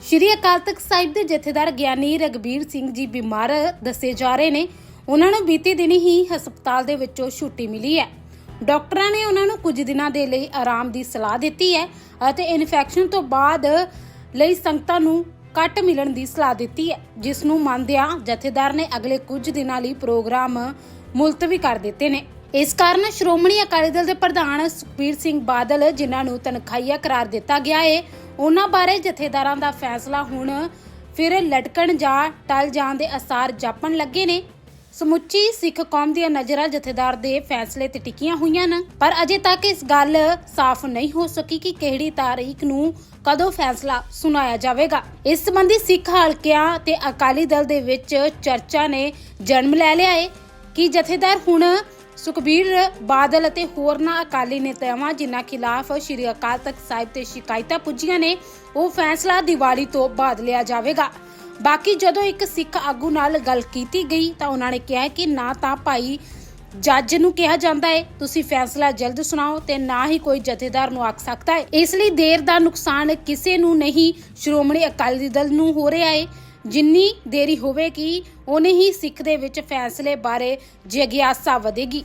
ਸ਼੍ਰੀ ਅਕਾਲ ਤਖਤ ਸਾਹਿਬ ਦੇ ਜਥੇਦਾਰ ਗਿਆਨੀ ਰਗਬੀਰ ਸਿੰਘ ਜੀ ਬਿਮਾਰ ਦੱਸੇ ਜਾ ਰਹੇ ਨੇ। ਉਹਨਾਂ ਨੂੰ ਬੀਤੀ ਦਿਨੀ ਹੀ ਹਸਪਤਾਲ ਦੇ ਵਿੱਚੋਂ ਛੁੱਟੀ ਮਿਲੀ ਹੈ। ਡਾਕਟਰਾਂ ਨੇ ਉਹਨਾਂ ਨੂੰ ਕੁਝ ਦਿਨਾਂ ਦੇ ਲਈ ਆਰਾਮ ਦੀ ਸਲਾਹ ਦਿੱਤੀ ਹੈ ਅਤੇ ਇਨਫੈਕਸ਼ਨ ਤੋਂ ਬਾਅਦ ਲਈ ਸੰਗਤਾਂ ਨੂੰ ਕੱਟ ਮਿਲਣ ਦੀ ਸਲਾਹ ਦਿੱਤੀ ਹੈ, ਜਿਸ ਨੂੰ ਮੰਨਦਿਆਂ ਜਥੇਦਾਰ ਨੇ ਅਗਲੇ ਕੁਝ ਦਿਨਾਂ ਲਈ ਪ੍ਰੋਗਰਾਮ ਮੁਲਤਵੀ ਕਰ ਦਿੱਤੇ ਨੇ। ਇਸ ਕਾਰਨ ਸ਼੍ਰੋਮਣੀ ਅਕਾਲੀ ਦਲ ਦੇ ਪ੍ਰਧਾਨ ਸੁਖਬੀਰ ਸਿੰਘ ਬਾਦਲ, ਜਿਨ੍ਹਾਂ ਨੂੰ ਤਨਖਾਹੀਆ ਕਰਾਰ ਦਿੱਤਾ ਗਿਆ ਹੈ ਉਹਨਾਂ ਬਾਰੇ ਜਥੇਦਾਰਾਂ ਦਾ ਫੈਸਲਾ ਹੁਣ ਫਿਰ ਲਟਕਣ ਜਾਂ ਟਲ ਜਾਣ ਦੇ ਅਸਾਰ ਜਾਪਣ ਲੱਗੇ ਨੇ। ਸਮੁੱਚੀ ਸਿੱਖ ਕੌਮ ਦੀਆਂ ਨਜ਼ਰਾਂ ਜਥੇਦਾਰ ਦੇ ਫੈਸਲੇ ਤੇ ਟਿਕੀਆਂ ਹੋਈਆਂ ਨੇ। ਪਰ ਅਜੇ ਤੱਕ ਇਸ ਗੱਲ ਸਾਫ਼ ਨਹੀਂ ਹੋ ਸਕੀ ਕਿ ਕਿਹੜੀ ਤਾਰੀਖ ਨੂੰ ਕਦੋਂ ਫੈਸਲਾ ਸੁਣਾਇਆ ਜਾਵੇਗਾ। ਇਸ ਸੰਬੰਧੀ ਸਿੱਖ ਹਲਕਿਆਂ ਤੇ ਅਕਾਲੀ ਦਲ ਦੇ ਵਿੱਚ ਚਰਚਾ ਨੇ ਜਨਮ ਲੈ ਲਿਆ ਹੈ ਕਿ ਜਥੇਦਾਰ ਹੁਣ ਸੁਖਬੀਰ ਬਾਦਲ ਅਤੇ ਹੋਰਨਾਂ ਅਕਾਲੀ ਨੇਤਾਵਾਂ ਜਿਨ੍ਹਾਂ ਖਿਲਾਫ ਸ਼੍ਰੀ ਅਕਾਲ ਤਖਤ ਸਾਹਿਬ ਤੇ ਸ਼ਿਕਾਇਤਾਂ ਪੁੱਜੀਆਂ ਨੇ, ਉਹ ਫੈਸਲਾ ਦੀਵਾਲੀ ਤੋਂ ਬਾਅਦ ਲਿਆ ਜਾਵੇਗਾ। ਬਾਕੀ ਜਦੋਂ ਇੱਕ ਸਿੱਖ ਆਗੂ ਨਾਲ ਗੱਲ ਕੀਤੀ ਗਈ ਤਾਂ ਉਹਨਾਂ ਨੇ ਕਿਹਾ ਕਿ ਨਾ ਤਾਂ ਭਾਈ ਜੱਜ ਨੂੰ ਕਿਹਾ ਜਾਂਦਾ ਹੈ ਤੁਸੀਂ ਫੈਸਲਾ ਜਲਦ ਸੁਣਾਓ ਤੇ ਨਾ ਹੀ ਕੋਈ ਜਥੇਦਾਰ ਨੂੰ ਆਖ ਸਕਦਾ ਹੈ ਇਸ ਲਈ ਦੇਰ ਦਾ ਨੁਕਸਾਨ ਕਿਸੇ ਨੂੰ ਨਹੀਂ, ਸ਼੍ਰੋਮਣੀ ਅਕਾਲੀ ਦਲ ਨੂੰ ਹੋ ਰਿਹਾ ਹੈ ਜਿੰਨੀ ਦੇਰੀ ਹੋਵੇਗੀ ਉਨੀ ਹੀ ਸਿੱਖ ਦੇ ਵਿੱਚ ਫੈਸਲੇ ਬਾਰੇ ਜਿਗਿਆਸਾ ਵਧੇਗੀ।